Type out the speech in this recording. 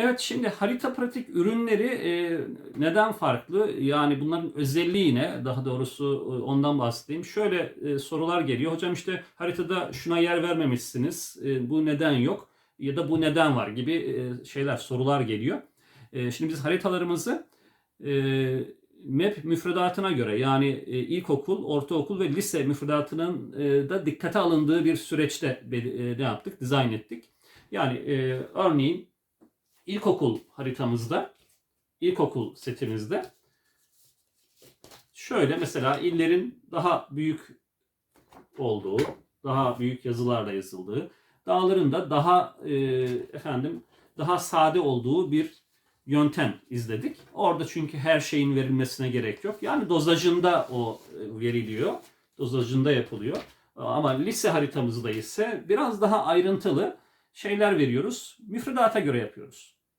Evet şimdi harita pratik ürünleri e, neden farklı? Yani bunların özelliği ne? Daha doğrusu e, ondan bahsedeyim. Şöyle e, sorular geliyor. Hocam işte haritada şuna yer vermemişsiniz. E, bu neden yok? Ya da bu neden var gibi e, şeyler, sorular geliyor. E, şimdi biz haritalarımızı e, MEP müfredatına göre yani e, ilkokul, ortaokul ve lise müfredatının e, da dikkate alındığı bir süreçte e, ne yaptık? Dizayn ettik. Yani e, örneğin ilkokul haritamızda, ilkokul setimizde şöyle mesela illerin daha büyük olduğu, daha büyük yazılarla yazıldığı, dağların da daha e, efendim daha sade olduğu bir yöntem izledik. Orada çünkü her şeyin verilmesine gerek yok. Yani dozajında o e, veriliyor. Dozajında yapılıyor. Ama lise haritamızda ise biraz daha ayrıntılı şeyler veriyoruz. Müfredata göre yapıyoruz.